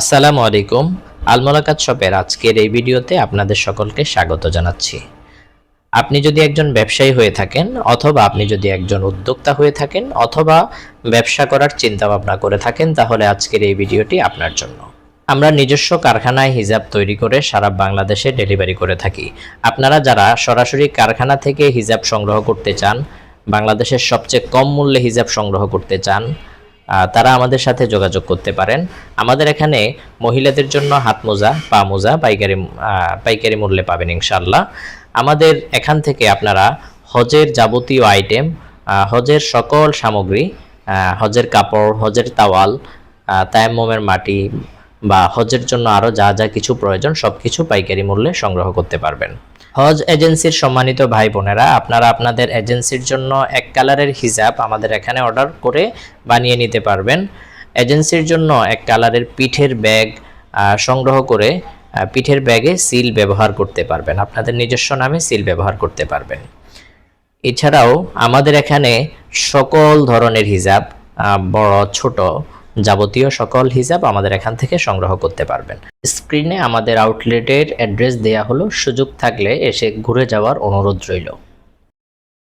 আসসালামু আলাইকুম, আলমোলাকাত শপের আজকের এই ভিডিওতে আপনাদের সকলকে স্বাগত জানাচ্ছি। আপনি যদি একজন ব্যবসায়ী হয়ে থাকেন অথবা আপনি যদি একজন উদ্যোক্তা হয়ে থাকেন অথবা ব্যবসা করার চিন্তা ভাবনা করে থাকেন, তাহলে আজকের এই ভিডিওটি আপনার জন্য। আমরা নিজস্ব কারখানায় হিজাব তৈরি করে সারা বাংলাদেশে ডেলিভারি করে থাকি। আপনারা যারা সরাসরি কারখানা থেকে হিজাব সংগ্রহ করতে চান, বাংলাদেশের সবচেয়ে কম মূল্যে হিজাব সংগ্রহ করতে চান তারা আমাদের সাথে যোগাযোগ করতে পারেন। আমাদের এখানে মহিলাদের জন্য হাত মোজা, পা মোজা পাইকারি পাইকারি মূল্যে পাবেন ইনশাল্লাহ আমাদের এখান থেকে আপনারা হজের যাবতীয় আইটেম হজের সকল সামগ্রী হজের কাপড়, হজের তাওয়াল তায়াম তায়াম্মমের মাটি বা হজের জন্য আরও যা যা কিছু প্রয়োজন সব কিছু পাইকারি মূল্যে সংগ্রহ করতে পারবেন। হজ এজেন্সির সম্মানিত ভাই বোনেরা, আপনারা আপনাদের এজেন্সির জন্য এক কালারের হিজাব আমাদের এখানে অর্ডার করে বানিয়ে নিতে পারবেন। এজেন্সির জন্য এক কালারের পিঠের ব্যাগ সংগ্রহ করে পিঠের ব্যাগে সিল ব্যবহার করতে পারবেন। আপনাদের নিজস্ব নামে সিল ব্যবহার করতে পারবেন। এছাড়াও আমাদের এখানে সকল ধরনের হিজাব বড়, ছোট যাবতীয় সকল হিসাব আমাদের এখান থেকে সংগ্রহ করতে পারবেন। স্ক্রিনে আমাদের আউটলেটের অ্যাড্রেস দেয়া হলো। সুযোগ থাকলে এসে ঘুরে যাওয়ার অনুরোধ রইল।